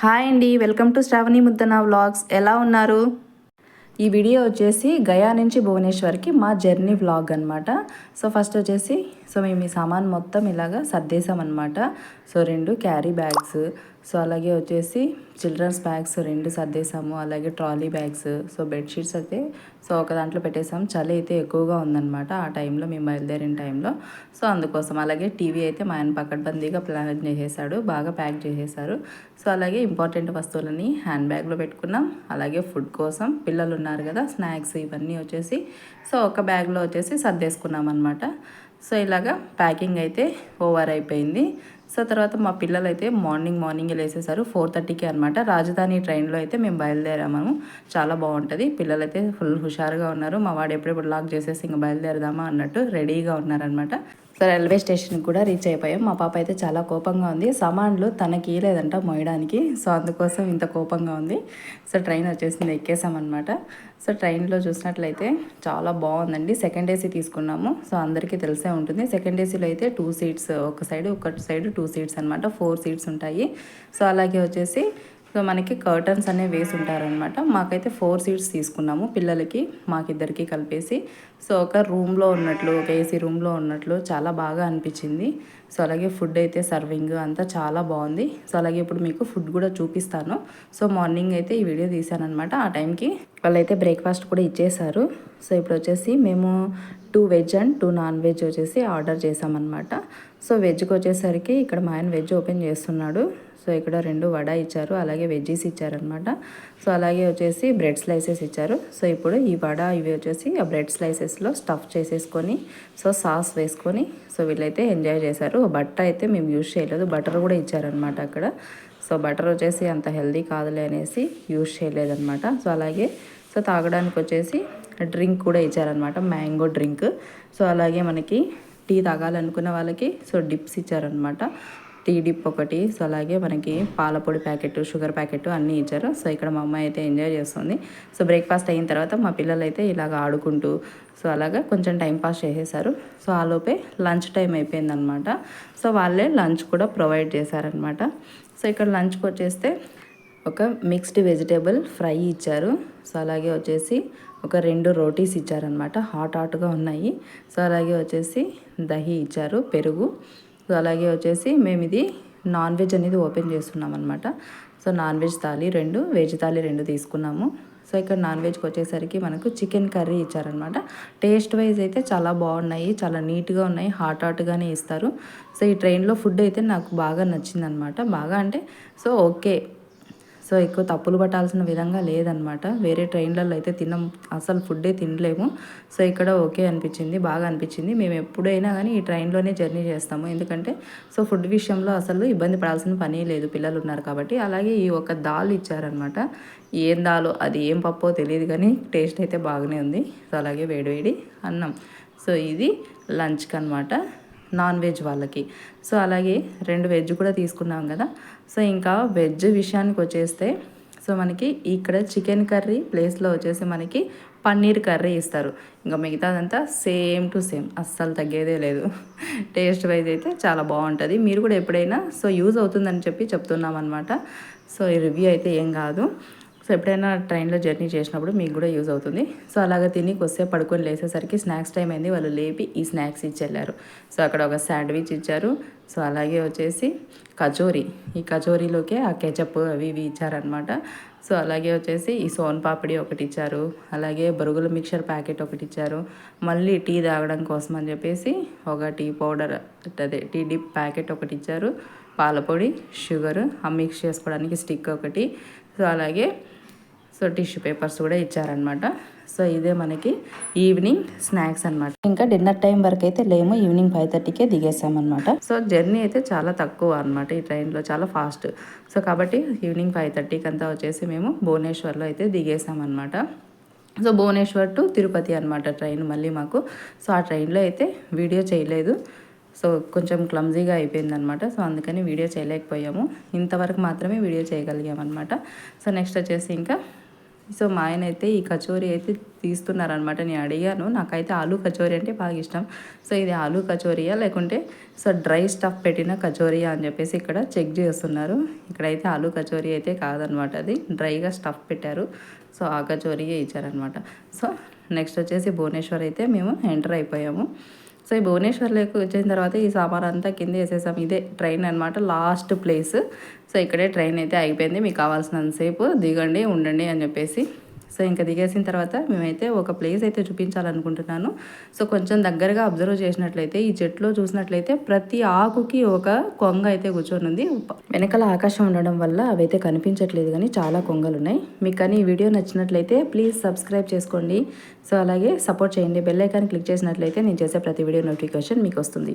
Hi అండి welcome to Shravani Muddana vlogs. ఎలా ఉన్నారు? ఈ వీడియో వచ్చేసి గయా నుంచి భువనేశ్వర్కి మా జర్నీ వ్లాగ్ అనమాట సో ఫస్ట్ వచ్చేసి సో మేము ఈ సామాన్ మొత్తం ఇలాగా సర్దేశామన్నమాట. సో రెండు క్యారీ బ్యాగ్స్. సో అలాగే వచ్చేసి చిల్డ్రన్స్ బ్యాగ్స్ రెండు సర్దేశాము. అలాగే ట్రాలీ బ్యాగ్స్. సో బెడ్షీట్స్ అయితే సో ఒక దాంట్లో పెట్టేసాం చలి అయితే ఎక్కువగా ఉందన్నమాట ఆ టైంలో. మేము బయలుదేరిన టైంలో. సో అందుకోసం అలాగే టీవీ అయితే మా ఆయన పకడ్బందీగా ప్లాన్ చేసేసాడు. బాగా ప్యాక్ చేసేసారు. సో అలాగే ఇంపార్టెంట్ వస్తువులని హ్యాండ్ బ్యాగ్లో పెట్టుకున్నాం. అలాగే ఫుడ్ కోసం పిల్లలు ఉన్నారు కదా స్నాక్స్ ఇవన్నీ వచ్చేసి సో ఒక బ్యాగ్లో వచ్చేసి సర్దేసుకున్నాం అనమాట సో ఇలాగా ప్యాకింగ్ అయితే ఓవర్ అయిపోయింది. సో తర్వాత మా పిల్లలు అయితే మార్నింగ్ మార్నింగ్ లేసేసారు. ఫోర్ థర్టీకి అనమాట రాజధాని ట్రైన్లో అయితే మేము బయలుదేరాము. చాలా బాగుంటుంది. పిల్లలు అయితే ఫుల్ హుషారుగా ఉన్నారు. మా వాడు ఎప్పుడెప్పుడు లాక్ చేసేసి ఇంకా బయలుదేరదామా అన్నట్టు రెడీగా ఉన్నారనమాట రైల్వే స్టేషన్కి కూడా రీచ్ అయిపోయాం. మా పాప అయితే చాలా కోపంగా ఉంది. సామాన్లు తనకి లేదంట మోయడానికి. సో అందుకోసం ఇంత కోపంగా ఉంది. సో ట్రైన్ వచ్చేసింది ఎక్కేసామన్నమాట సో ట్రైన్లో చూసినట్లయితే చాలా బాగుందండి. సెకండ్ ఏసీ తీసుకున్నాము. సో అందరికీ తెలిసే ఉంటుంది. సెకండ్ ఏసీలో అయితే టూ సీట్స్ ఒక సైడ్ ఒక సైడ్ టూ సీట్స్ అనమాట ఫోర్ సీట్స్ ఉంటాయి. సో అలాగే వచ్చేసి సో మనకి కర్టన్స్ అనేవి వేసి ఉంటారనమాట మాకైతే ఫోర్ సీట్స్ తీసుకున్నాము పిల్లలకి మాకిద్దరికి కలిపేసి. సో ఒక రూమ్లో ఉన్నట్లు ఒక ఏసీ రూమ్లో ఉన్నట్లు చాలా బాగా అనిపించింది. సో అలాగే ఫుడ్ అయితే సర్వింగ్ అంతా చాలా బాగుంది. సో అలాగే ఇప్పుడు మీకు ఫుడ్ కూడా చూపిస్తాను. సో మార్నింగ్ అయితే ఈ వీడియో తీసానమాట ఆ టైంకి వాళ్ళైతే బ్రేక్ఫాస్ట్ కూడా ఇచ్చేసారు సో ఇప్పుడు వచ్చేసి మేము two veg and two non veg వచ్చేసి ఆర్డర్ చేసామన్నమాట సో వెజ్కి వచ్చేసరికి ఇక్కడ మా ఆయన వెజ్ ఓపెన్ చేస్తున్నాడు. సో ఇక్కడ రెండు వడ ఇచ్చారు అలాగే వెజ్జీస్ ఇచ్చారనమాట సో అలాగే వచ్చేసి బ్రెడ్ స్లైసెస్ ఇచ్చారు. సో ఇప్పుడు ఈ వడ ఇవి వచ్చేసి ఆ బ్రెడ్ స్లైసెస్లో స్టఫ్ చేసేసుకొని సో సాస్ వేసుకొని సో వీళ్ళైతే ఎంజాయ్ చేశారు. బట్టర్ అయితే మేము యూజ్ చేయలేదు బటర్ కూడా ఇచ్చారనమాట అక్కడ. సో బటర్ వచ్చేసి అంత హెల్దీ కాదులే అనేసి యూజ్ చేయలేదన్నమాట. సో అలాగే సో తాగడానికి వచ్చేసి డ్రింక్ కూడా ఇచ్చారనమాట మ్యాంగో డ్రింక్. సో అలాగే మనకి టీ తాగాలనుకున్న వాళ్ళకి సో డిప్స్ ఇచ్చారనమాట టీ డిప్ ఒకటి. సో అలాగే మనకి పాలపొడి ప్యాకెట్ షుగర్ ప్యాకెట్ అన్నీ ఇచ్చారు. సో ఇక్కడ మా అమ్మాయి అయితే ఎంజాయ్ చేస్తుంది. సో బ్రేక్ఫాస్ట్ అయిన తర్వాత మా పిల్లలు అయితే ఇలాగ ఆడుకుంటూ సో అలాగా కొంచెం టైం పాస్ చేసేసారు. సో ఆ లోపే లంచ్ టైం అయిపోయిందనమాట. సో వాళ్ళే లంచ్ కూడా ప్రొవైడ్ చేశారనమాట. సో ఇక్కడ లంచ్కి వచ్చేస్తే ఒక మిక్స్డ్ వెజిటేబుల్ ఫ్రై ఇచ్చారు. సో అలాగే వచ్చేసి ఒక రెండు రోటీస్ ఇచ్చారనమాట. హాట్ హాట్గా ఉన్నాయి. సో అలాగే వచ్చేసి దహి ఇచ్చారు. పెరుగు. సో అలాగే వచ్చేసి మేము ఇది నాన్ వెజ్ అనేది ఓపెన్ చేస్తున్నాం అనమాట సో నాన్ వెజ్ థాలీ రెండు వెజ్ థాలీ రెండు తీసుకున్నాము. సో ఇక్కడ నాన్ వెజ్కి వచ్చేసరికి మనకు చికెన్ కర్రీ ఇచ్చారనమాట టేస్ట్ వైజ్ అయితే చాలా బాగున్నాయి చాలా నీట్గా ఉన్నాయి హాట్ హాట్గానే ఇస్తారు. సో ఈ ట్రైన్లో ఫుడ్ అయితే నాకు బాగా నచ్చిందనమాట బాగా అంటే సో ఓకే సో ఎక్కువ తప్పులు పట్టాల్సిన విధంగా లేదనమాట వేరే ట్రైన్లలో అయితే తినం అసలు ఫుడ్డే తినలేము. సో ఇక్కడ ఓకే అనిపించింది బాగా అనిపించింది. మేము ఎప్పుడైనా కానీ ఈ ట్రైన్లోనే జర్నీ చేస్తాము. ఎందుకంటే సో ఫుడ్ విషయంలో అసలు ఇబ్బంది పడాల్సిన పని లేదు. పిల్లలు ఉన్నారు కాబట్టి. అలాగే ఈ ఒక దాల్ ఇచ్చారనమాట ఏం దాలో అది ఏం పప్పో తెలియదు కానీ టేస్ట్ అయితే బాగానే ఉంది. సో అలాగే వేడివేడి అన్నం. సో ఇది లంచ్కి అనమాట నాన్ వెజ్ వాళ్ళకి. సో అలాగే రెండు వెజ్ కూడా తీసుకున్నాం కదా. సో ఇంకా వెజ్ విషయానికి వచ్చేస్తే సో మనకి ఇక్కడ చికెన్ కర్రీ ప్లేస్లో వచ్చేసి మనకి పన్నీర్ కర్రీ ఇస్తారు. ఇంకా మిగతాదంతా సేమ్ టు సేమ్ అస్సలు తగ్గేదే లేదు. టేస్ట్ వైజ్ అయితే చాలా బాగుంటుంది. మీరు కూడా ఎప్పుడైనా సో యూజ్ అవుతుందని చెప్పి చెప్తున్నాం అనమాట సో ఈ రివ్యూ అయితే ఏం కాదు. సో ఎప్పుడైనా ట్రైన్లో జర్నీ చేసినప్పుడు మీకు కూడా యూజ్ అవుతుంది. సో అలాగా తిని కొద్దిసేపు పడుకొని లేసేసరికి స్నాక్స్ టైం అయింది. వాళ్ళు లేపి ఈ స్నాక్స్ ఇచ్చెళ్ళారు. సో అక్కడ ఒక శాండ్విచ్ ఇచ్చారు. సో అలాగే వచ్చేసి కచోరీ. ఈ కచోరీలోకే ఆ కెచప్ అవి ఇవి ఇచ్చారనమాట సో అలాగే వచ్చేసి ఈ సోన్ పాపిడి ఒకటి ఇచ్చారు. అలాగే బరుగుల మిక్చర్ ప్యాకెట్ ఒకటి ఇచ్చారు. మళ్ళీ టీ తాగడం కోసం అని చెప్పేసి ఒక టీ పౌడర్ అదే టీ డిప్ ప్యాకెట్ ఒకటి ఇచ్చారు. పాలపొడి షుగర్ ఆ మిక్స్ చేసుకోవడానికి స్టిక్ ఒకటి. సో అలాగే సో టిష్యూ పేపర్స్ కూడా ఇచ్చారనమాట సో ఇదే మనకి ఈవినింగ్ స్నాక్స్ అనమాట ఇంకా డిన్నర్ టైం వరకు అయితే లేము ఈవినింగ్ ఫైవ్ థర్టీకే దిగేసామన్నమాట. సో జర్నీ అయితే చాలా తక్కువ అనమాట ఈ ట్రైన్లో చాలా ఫాస్ట్. సో కాబట్టి ఈవినింగ్ ఫైవ్ థర్టీకి అంతా వచ్చేసి మేము భువనేశ్వర్లో అయితే దిగేసామన్నమాట. సో భువనేశ్వర్ టు తిరుపతి అనమాట ట్రైన్ మళ్ళీ మాకు. సో ఆ ట్రైన్లో అయితే వీడియో చేయలేదు. సో కొంచెం క్లమ్జీగా అయిపోయిందనమాట సో అందుకని వీడియో చేయలేకపోయాము. ఇంతవరకు మాత్రమే వీడియో చేయగలిగామన్నమాట. సో నెక్స్ట్ వచ్చేసి ఇంకా సో మా ఆయన అయితే ఈ కచోరీ అయితే తీస్తున్నారనమాట నేను అడిగాను నాకైతే ఆలూ కచోరీ అంటే బాగా ఇష్టం. సో ఇది ఆలూ కచోరీయా లేకుంటే సో డ్రై స్టఫ్ పెట్టిన కచోరీయా అని చెప్పేసి ఇక్కడ చెక్ చేస్తున్నారు. ఇక్కడైతే ఆలూ కచోరీ అయితే కాదనమాట అది. డ్రైగా స్టఫ్ పెట్టారు. సో ఆ కచోరీయే ఇచ్చారనమాట సో నెక్స్ట్ వచ్చేసి భువనేశ్వర్ అయితే మేము ఎంటర్ అయిపోయాము. సో ఈ భువనేశ్వర్లోకి వచ్చిన తర్వాత ఈ సామాన్ అంతా కింద వేసేసాం. ఇదే ట్రైన్ అనమాట లాస్ట్ ప్లేస్. సో ఇక్కడే ట్రైన్ అయితే అయిపోయింది. మీకు కావాల్సినంతసేపు దిగండి ఉండండి అని చెప్పేసి సో ఇంకా దిగేసిన తర్వాత మేమైతే ఒక ప్లేస్ అయితే చూపించాలనుకుంటున్నాను. సో కొంచెం దగ్గరగా అబ్జర్వ్ చేసినట్లయితే ఈ చెట్లో చూసినట్లయితే ప్రతి ఆకుకి ఒక కొంగ అయితే కూర్చొని ఉంది. వెనకాల ఆకాశం ఉండడం వల్ల అవైతే కనిపించట్లేదు కానీ చాలా కొంగలు ఉన్నాయి మీకు కానీ ఈ వీడియో నచ్చినట్లయితే ప్లీజ్ సబ్స్క్రైబ్ చేసుకోండి. సో అలాగే సపోర్ట్ చేయండి. బెల్ ఐకాన్ క్లిక్ చేసినట్లయితే నేను చేసే ప్రతి వీడియో నోటిఫికేషన్ మీకు వస్తుంది.